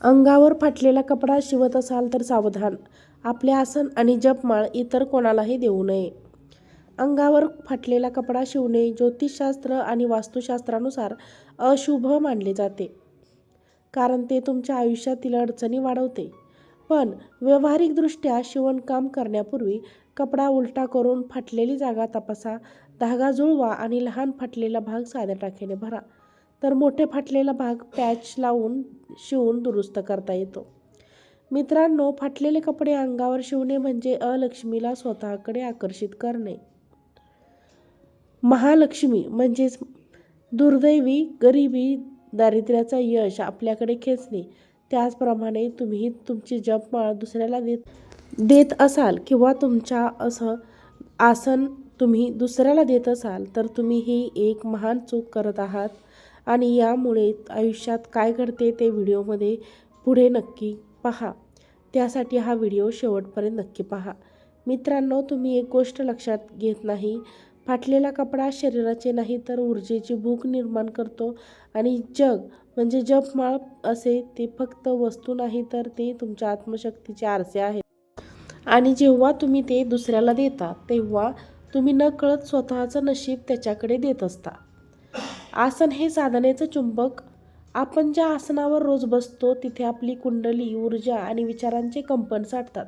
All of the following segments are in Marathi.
अंगावर फाटलेला कपडा शिवत असाल तर सावधान. आपले आसन आणि जपमाळ इतर कोणालाही देऊ नये. अंगावर फाटलेला कपडा शिवणे ज्योतिषशास्त्र आणि वास्तुशास्त्रानुसार अशुभ मानले जाते. कारण ते तुमच्या आयुष्यातील अडचणी वाढवते. पण व्यावहारिकदृष्ट्या शिवणकाम करण्यापूर्वी कपडा उलटा करून फाटलेली जागा तपासा धागा जुळवा आणि लहान फाटलेला भाग साध्या टाकेने भरा. तर मोठे फाटलेला भाग पॅच लावून शिवून दुरुस्त करता येतो. मित्रांनो फाटलेले कपडे अंगावर शिवणे म्हणजे अलक्ष्मीला स्वतःकडे आकर्षित करणे. महालक्ष्मी म्हणजेच दुर्दैवी गरिबी दारिद्र्याचा यश आपल्याकडे खेचणे. त्याचप्रमाणे तुम्ही तुमची जपमाळ दुसऱ्याला देत देत असाल किंवा तुमच्या असं आसन तुम्ही दुसऱ्याला देत असाल तर तुम्ही ही एक महान चूक करत आहात. आणि यामुळे आयुष्यात काय घडते ते व्हिडिओमध्ये पुढे नक्की पहा. त्यासाठी हा व्हिडिओ शेवटपर्यंत नक्की पहा. मित्रांनो तुम्ही एक गोष्ट लक्षात घेत नाही. फाटलेला कपडा शरीराचे नाही तर ऊर्जेची भूक निर्माण करतो आणि जग म्हणजे जपमाळ असे ते फक्त वस्तू नाही तर ते तुमच्या आत्मशक्तीचे आरसे आहेत. आणि जेव्हा तुम्ही ते दुसऱ्याला देता तेव्हा तुम्ही नकळत स्वतःचं नशीब त्याच्याकडे देत असता. आसन हे साधनेचं चुंबक. आपण ज्या आसनावर रोज बसतो तिथे आपली कुंडली ऊर्जा आणि विचारांचे कंपन साठतात.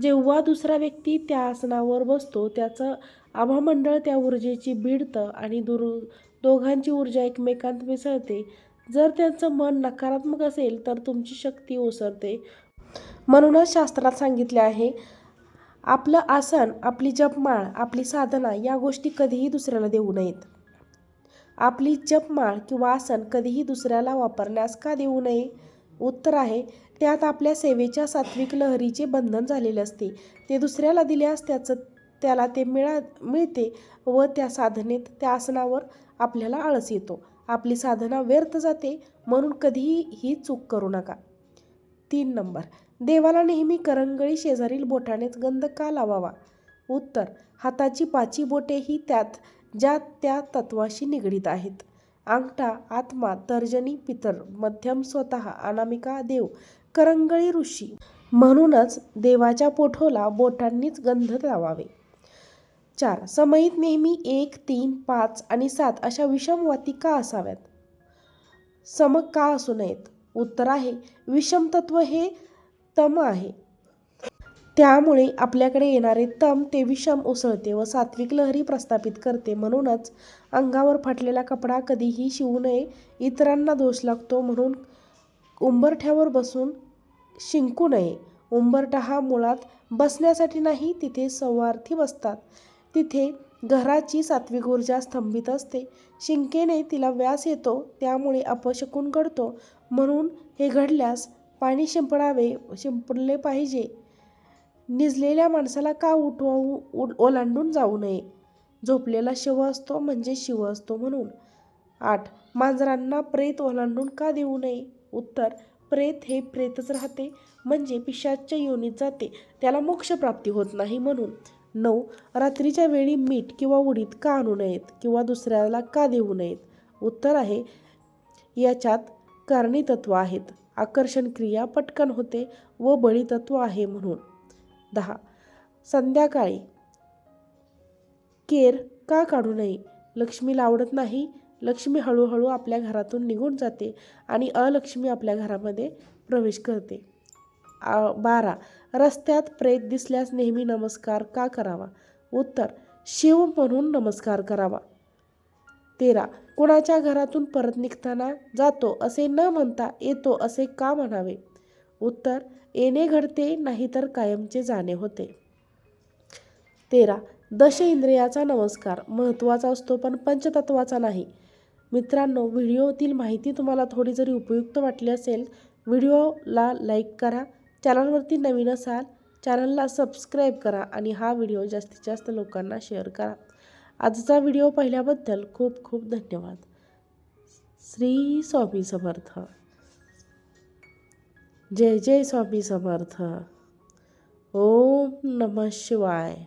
जेव्हा दुसरा व्यक्ती त्या आसनावर बसतो त्याचं आभामंडळ त्या ऊर्जेची भिडतं आणि दुर दोघांची ऊर्जा एकमेकांत मिसळते. जर त्यांचं मन नकारात्मक असेल तर तुमची शक्ती ओसरते. म्हणूनच शास्त्रात सांगितले आहे आपलं आसन आपली जपमाळ आपली साधना या गोष्टी कधीही दुसऱ्याला देऊ नयेत. आपली जपमाळ किंवा आसन कधीही दुसऱ्याला वापरण्यास का देऊ नये? उत्तर आहे त्यात आपल्या सेवेच्या सात्विक लहरीचे बंधन झालेले असते. ते दुसऱ्याला दिल्यास त्याचं त्याला ते मिळा मिळते व त्या साधनेत त्या आसनावर आपल्याला आळस येतो. आपली साधना व्यर्थ जाते म्हणून कधीही ही चूक करू नका. तीन नंबर देवाला नेहमी करंगळी शेजारील बोटानेच गंध का लावावा? उत्तर हाताची पाची बोटे ही त्यात ज्या त्या तत्वाशी निगडीत आहेत. अंगठा आत्मा तर्जनी पितर मध्यम स्वतः अनामिका देव करंगळी ऋषी. म्हणूनच देवाच्या पोठोला बोटांनीच गंध लावावे. चार समयीत नेहमी एक तीन पाच आणि सात अशा विषमवाती का असाव्यात? सम का असू नयेत? उत्तर आहे विषम तत्व हे तम आहे. त्यामुळे आपल्याकडे येणारे तम ते विषम उसळते व सात्विक लहरी प्रस्थापित करते. म्हणूनच अंगावर फाटलेला कपडा कधीही शिवू नये इतरांना दोष लागतो म्हणून उंबरठ्यावर बसून शिंकू नये. उंबरठा हा मुळात बसण्यासाठी नाही तिथे सवार्थी बसतात. तिथे घराची सात्विक ऊर्जा स्तंभित असते. शिंकेने तिला व्यास येतो त्यामुळे अपशकून घडतो. म्हणून हे घडल्यास पाणी शिंपडावे शिंपडले पाहिजे. निजलेल्या माणसाला का उठवू ओलांडून जाऊ नये? झोपलेला शिव असतो म्हणजे शिव असतो म्हणून. आठ मांजरांना प्रेत ओलांडून का देऊ नये? उत्तर प्रेत हे प्रेतच राहते म्हणजे पिशाच्या योनीत जाते त्याला मोक्षप्राप्ती होत नाही म्हणून. नऊ रात्रीच्या वेळी मीठ किंवा उडीद का आणू नयेत किंवा दुसऱ्याला का देऊ नयेत? उत्तर आहे याच्यात कारणीतत्व आहेत. आकर्षण क्रिया पटकन होते व बळीतत्व आहे म्हणून. दहा. संध्याकाळी. केर का काढू नये? लक्ष्मीला आवडत नाही. लक्ष्मी हळूहळू आपल्या घरातून निघून जाते आणि अलक्ष्मी आपल्या घरामध्ये प्रवेश करते. बारा. रस्त्यात प्रेत दिसल्यास नेहमी नमस्कार का करावा? उत्तर शिव म्हणून नमस्कार करावा. तेरा. कुणाच्या घरातून परत निघताना जातो असे न म्हणता येतो असे का म्हणावे? उत्तर येणे घडते नाहीतर कायमचे जाणे होते. तेरा. दश इंद्रियाचा नमस्कार. महत्त्वाचा असतो पण पंचतत्वाचा नाही. मित्रांनो व्हिडिओतील माहिती तुम्हाला थोडी जरी उपयुक्त वाटली असेल व्हिडिओला लाईक करा चॅनलवरती नवीन असाल चॅनलला सबस्क्राईब करा आणि हा व्हिडिओ जास्तीत जास्त लोकांना शेअर करा. आजचा व्हिडिओ पाहिल्याबद्दल खूप खूप धन्यवाद. श्री स्वामी समर्थ. जय जय स्वामी समर्थ. ओम नम शिवाय.